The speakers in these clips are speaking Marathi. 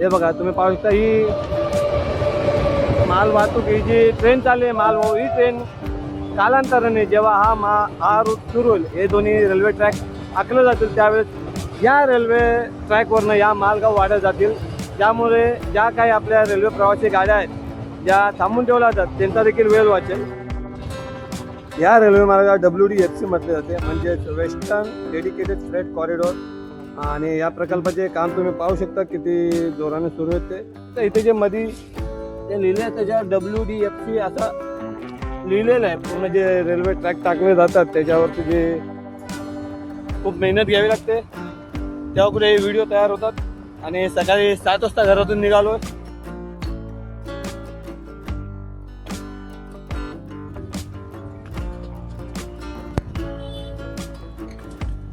हे बघा तुम्ही पाहू शकता ही माल वाहतूक ही जी ट्रेन चालली आहे माल वाहू ही ट्रेन कालांतराने जेव्हा हा मा हा रूट सुरू होईल हे दोन्ही रेल्वे ट्रॅक आखले जातील त्यावेळेस या रेल्वे ट्रॅकवरनं या मालगाव वाढत जातील. त्यामुळे ज्या काही आपल्या रेल्वे प्रवासी गाड्या आहेत ज्या थांबून ठेवल्या जातात त्यांचा देखील वेळ वाचेल. या रेल्वे मार्गाला डब्ल्यू डी एफ सी म्हटले जाते म्हणजेच वेस्टर्न डेडिकेटेड फ्रेट कॉरिडॉर आणि या प्रकल्पाचे काम तुम्ही पाहू शकता किती जोराने सुरू होते तर इथे जे मधी ते लिहिले आहे त्याच्यावर डब्ल्यू डी एफ सी असं लिहिलेलं आहे पूर्ण जे रेल्वे ट्रॅक टाकले जातात त्याच्यावरती जे खूप मेहनत घ्यावी लागते. तेव्हा कुठे हे व्हिडिओ तयार होतात आणि सकाळी सात वाजता घरातून निघालो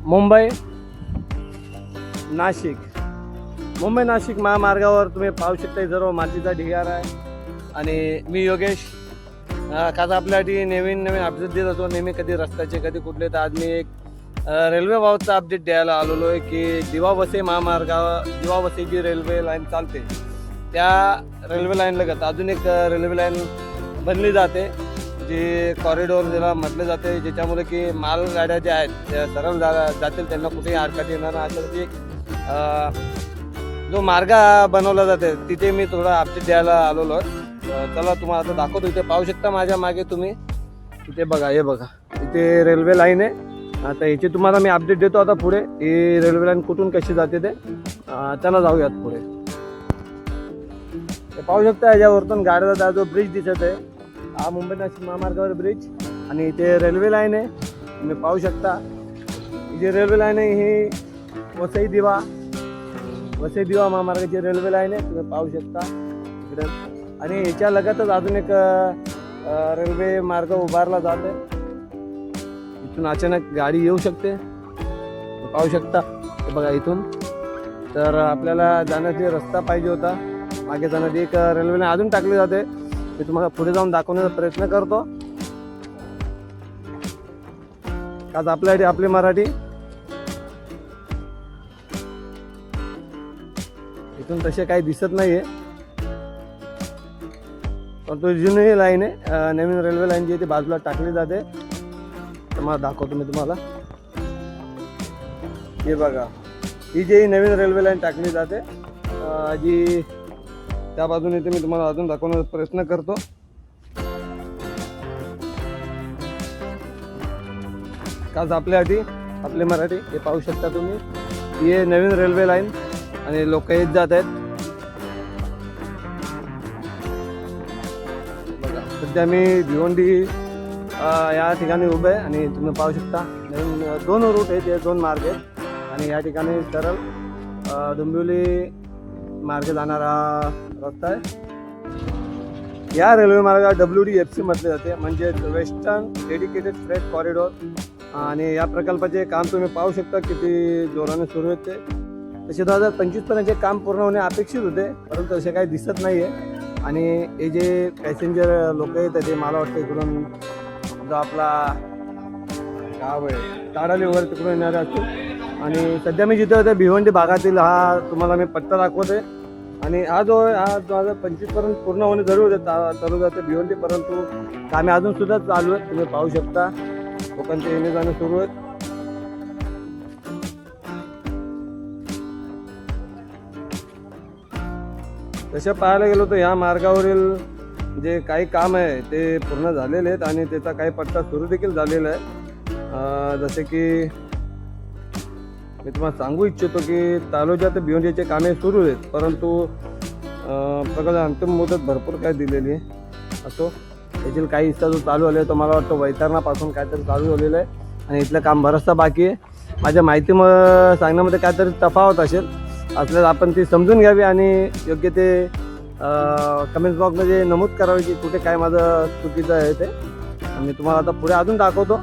मुंबई नाशिक. मुंबई नाशिक महामार्गावर तुम्ही पाहू शकता सर्व मातीचा ढिगार आहे. आणि मी योगेश. अं, आपल्यासाठी नवीन नवीन अपडेट देत असतो. नेहमी कधी रस्त्याचे कधी कुठले. तर आज मी एक रेल्वे बाबतचा अपडेट द्यायला आलेलो आहे की दिवावसे महामार्गावर दिवावसे जी रेल्वे लाईन चालते त्या रेल्वे लाईनलगत अजून एक रेल्वे लाईन बनली जाते जी कॉरिडॉर ज्याला म्हटले जाते ज्याच्यामुळे की मालगाड्या ज्या आहेत त्या सरळ जा जातील. त्यांना कुठेही अडकत येणार नाही. अशासाठी एक जो मार्ग बनवला जाते तिथे मी थोडा अपडेट द्यायला आलेलो आहे. चला तुम्हाला आता दाखवतो. इथे पाहू शकता माझ्या मागे तुम्ही. इथे बघा हे बघा. इथे रेल्वे लाईन आहे. आता याची तुम्हाला मी अपडेट देतो आता पुढे. ही रेल्वे लाईन कुठून कशी जाते ते. त्यांना चला जाऊयात पुढे. पाहू शकता याच्यावरतून गाड्याचा जो ब्रिज दिसत आहे. हा मुंबई नाशिक महामार्गावर ब्रिज आणि इथे रेल्वे लाईन आहे. तुम्ही पाहू शकता. ही जी रेल्वे लाईन आहे ही वसई दिवा. वसई दिवा महामार्गाची रेल्वे लाईन आहे तुम्ही पाहू शकता. इकडे. आणि याच्या लगतच अजून एक रेल्वे मार्ग उभारला जात आहे इथून अचानक गाडी येऊ शकते. पाहू शकता. बघा इथून. तर आपल्याला जाण्यासाठी रस्ता पाहिजे होता. मागे जाण्याची एक रेल्वेने अजून टाकली जाते. मी तुम्हाला पुढे जाऊन दाखवण्याचा प्रयत्न करतो. आज आपल्यासाठी आपली मराठी इथून तसे काही दिसत नाही पण तो जुनी लाईन आहे नवीन रेल्वे लाईन जी आहे ती बाजूला टाकली जाते. तर मला दाखवतो मी तुम्हाला. हे बघा ही जी नवीन रेल्वे लाईन टाकली जाते जी त्या बाजूने ते मी तुम्हाला अजून दाखवण्याचा प्रयत्न करतो. का आपल्यासाठी आपले मराठी हे पाहू शकता तुम्ही. ही नवीन रेल्वे लाईन आणि लोक येत जात आहेत. बघा सध्या मी भिवंडी या ठिकाणी उभे आहे आणि तुम्ही पाहू शकता. नवीन दोन रूट आहेत हे दोन मार्ग आहेत. आणि या ठिकाणी सरळ डोंबिवली मार्गे जाणारा रस्ता आहे. या रेल्वे मार्गाला डब्ल्यू डी एफ सी म्हटले जाते. म्हणजे वेस्टर्न डेडिकेटेड फ्रेट कॉरिडॉर. आणि या प्रकल्पाचे काम तुम्ही पाहू शकता किती जोराने सुरू होते तसे दोन हजार पंचवीसपर्यंत हे काम पूर्ण होणे अपेक्षित होते परंतु असे काही दिसत नाही आहे आणि हे जे पॅसेंजर लोक आहेत ते मला वाटतं इकडून जो आपला गाव आहे ताडाली वगैरे तिकडून येणारे असतो आणि सध्या मी जिथे होते भिवंडी भागातील हा तुम्हाला मी पत्ता दाखवते. आणि हा जो हा दोन हजार पंचवीसपर्यंत पूर्ण होणे जरूर होते ता- चालू जाते भिवंडी परंतु कामे अजून सुद्धा चालू आहेत तुम्ही पाहू शकता. लोकांचे येणे जाणे सुरू आहेत. तसं पाहायला गेलो तर या मार्गावरील जे काही काम आहे ते पूर्ण झालेले आहेत आणि त्याचा काही पट्टा सुरू देखील झालेला आहे. जसे की मी तुम्हाला सांगू इच्छितो की तालुक्यात भिवंडीचे कामे सुरू आहेत परंतु प्रकल्प अंतिम मुदत भरपूर काय दिलेली आहे असो. यातील काही हिस्सा जो चालू झाला आहे तो मला वाटतं वैतरणापासून काहीतरी चालू झालेलं आहे आणि इथलं काम बरंचसं बाकी आहे. माझ्या माहिती म सांगण्यामध्ये काहीतरी तफावत असेल असल्यास आपण ती समजून घ्यावी आणि योग्य ते कमेंट बॉक्समध्ये नमूद करावे की कुठे काय माझं चुकीचं आहे ते. आणि तुम्हाला आता पुढे अजून दाखवतो.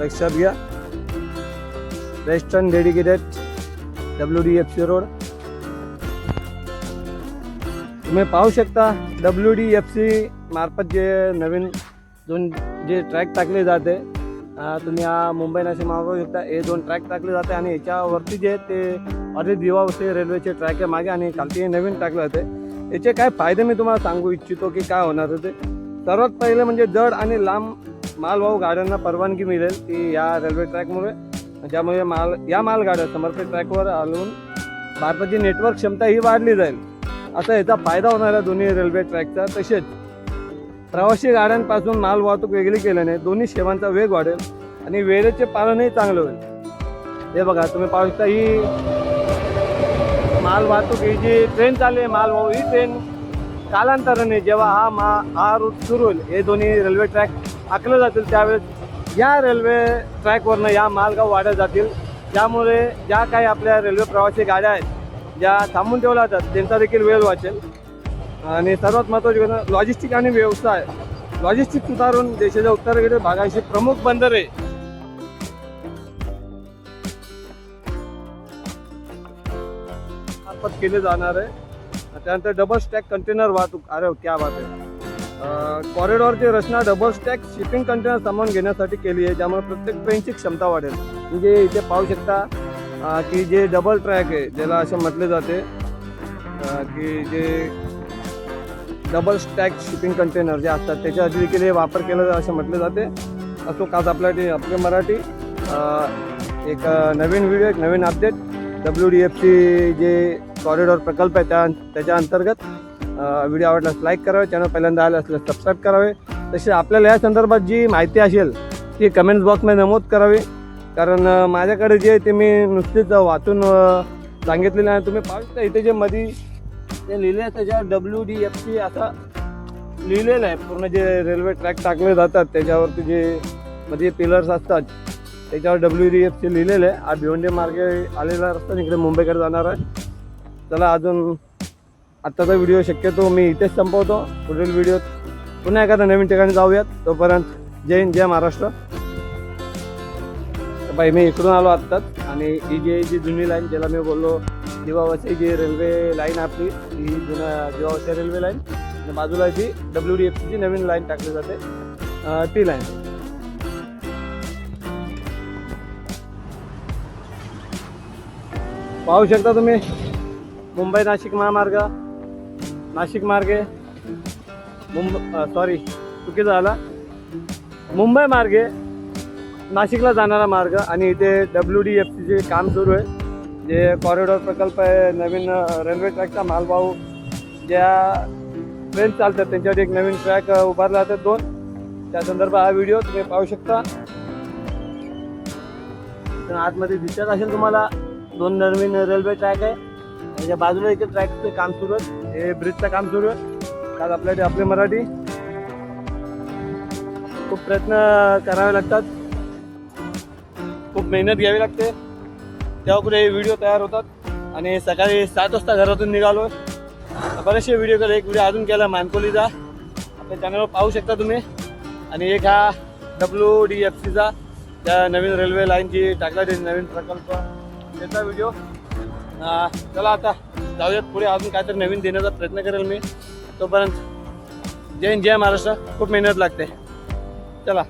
लक्षात घ्या. Western dedicated W D F C road तुम्ही पाहू शकता डब्ल्यू डी एफ सी मार्फत जे नवीन दोन जे ट्रॅक टाकले जाते तुम्ही हा मुंबई नाशिक मागवू शकता हे दोन ट्रॅक टाकले जाते आणि याच्यावरती जे ते अरे दिवावसे रेल्वेचे ट्रॅक आहे मागे आणि खालती नवीन टाकलं जाते. याचे काय फायदे मी तुम्हाला सांगू इच्छितो की काय होणार होते ते. सर्वात पहिले म्हणजे जड आणि लांब मालवाहू गाड्यांना परवानगी मिळेल ती या रेल्वे ट्रॅकमुळे ज्यामुळे माल या मालगाड्या समर्पित ट्रॅकवर हलवून भारताची नेटवर्क क्षमता ही वाढली जाईल. असा याचा फायदा होणार आहे दोन्ही रेल्वे ट्रॅकचा तसेच. प्रवासी गाड्यांपासून माल वाहतूक वेगळी केल्याने दोन्ही सेवांचा वेग वाढेल आणि वेळेचे पालनही चांगलं होईल. हे बघा तुम्ही पाहू शकता ही माल वाहतूक ही जी ट्रेन चालली आहे माल वाहू ही ट्रेन कालांतराने जेव्हा हा मा हा रूट सुरू होईल हे दोन्ही रेल्वे ट्रॅक आखले जातील त्यावेळेस या रेल्वे ट्रॅकवरनं या मालगाव वाढत जातील. त्यामुळे ज्या काही आपल्या रेल्वे प्रवासी गाड्या आहेत ज्या थांबून ठेवल्या जातात त्यांचा देखील वेळ वाचेल. आणि सर्वात महत्त्वाची गोष्ट लॉजिस्टिक आणि व्यवसाय. लॉजिस्टिक सुधारून देशाच्या उत्तरेकडील भागांशी प्रमुख बंदरे मार्फत केले जाणार आहे. त्यानंतर डबल स्टॅक कंटेनर वाहतूक. अरे हो, क्या बात आहे. कॉरिडॉरची रचना डबल स्टॅक शिपिंग कंटेनर सामान घेण्यासाठी केली आहे ज्यामुळे प्रत्येक ट्रेनची क्षमता वाढेल. म्हणजे इथे पाहू शकता की जे डबल ट्रॅक आहे ज्याला असं म्हटले जाते की जे डबल स्टॅक शिपिंग कंटेनर जे असतात त्याच्यासाठी देखील हे वापर केला जा- असं म्हटलं जाते. असो काच आपल्या आपले मराठी एक नवीन व्हिडिओ एक नवीन update W D F C जे कॉरिडॉर प्रकल्प आहे त्या त्याच्या अंतर्गत व्हिडिओ आवडल्यास लाईक करावे चॅनल पहिल्यांदा आले असल्यास सबस्क्राईब करावे. तसे आपल्याला या संदर्भात जी माहिती असेल ती कमेंट्स बॉक्समध्ये नमूद करावी. कारण माझ्याकडे जे ते मी नुसतीच वाचून सांगितलेलं आहे तुम्ही पाहू शकता इथे जे मधी ते लिहिले आहे त्याच्यावर डब्ल्यू डी एफ सी असं लिहिलेलं आहे. पूर्ण जे रेल्वे ट्रॅक टाकले जातात त्याच्यावरती जे म्हणजे पिलर्स असतात त्याच्यावर डब्ल्यू डी एफ सी लिहिलेलं आहे. हा भिवंडी मार्गे आलेला रस्ता इकडे मुंबईकडे जाणार आहे. चला अजून आत्ताचा व्हिडिओ शक्यतो मी इथेच संपवतो. पुढील व्हिडिओत पुन्हा एखाद्या नवीन ठिकाणी जाऊयात. तोपर्यंत जय हिंद जय महाराष्ट्र. बाई मी इकडून आलो आत्ताच आणि ही जी जी जुनी लाईन ज्याला मी बोललो दिवावसी जी रेल्वे लाईन आपली ही जुन्या दिवावसी रेल्वे लाईन आणि बाजूला जी डब्ल्यू डी एफ सीची नवीन लाईन टाकली जाते ती लाईन. पाहू शकता तुम्ही मुंबई नाशिक महामार्ग नाशिक मार्गे मुंबई सॉरी चुकी झाला. मुंबई मार्गे नाशिकला जाणारा मार्ग आणि इथे डब्ल्यू डी एफ सीचे काम सुरू आहे. जे कॉरिडॉर प्रकल्प आहे नवीन रेल्वे ट्रॅकचा मालवाहू ज्या ट्रेन चालतात त्यांच्यावर एक नवीन ट्रॅक उभारला जातात दोन. त्या संदर्भात हा व्हिडिओ तुम्ही पाहू शकता. तर आतमध्ये दिसत असेल तुम्हाला दोन नवीन रेल्वे ट्रॅक आहे. त्याच्या बाजूला एक ट्रॅकचं काम सुरू आहे. हे ब्रिजचं काम सुरू आहे. काल आपल्या आपले मराठी. खूप प्रयत्न करावे लागतात. खूप मेहनत घ्यावी लागते. तेव्हा कुठे हे व्हिडिओ तयार होतात. आणि सकाळी सात वाजता घरातून निघालो. बरेचसे व्हिडिओ केले. एक व्हिडिओ अजून केला मानकोलीचा. आपल्या चॅनलवर पाहू शकता तुम्ही. आणि एक हा डब्ल्यू डी एफ सीचा त्या नवीन रेल्वे लाईनची टाकला ते नवीन प्रकल्प. त्याचा व्हिडिओ चला आता जाऊयात पुढे. अजून काहीतरी नवीन देण्याचा प्रयत्न करेल मी. तोपर्यंत जय हिंद जय महाराष्ट्र. खूप मेहनत लागते. चला.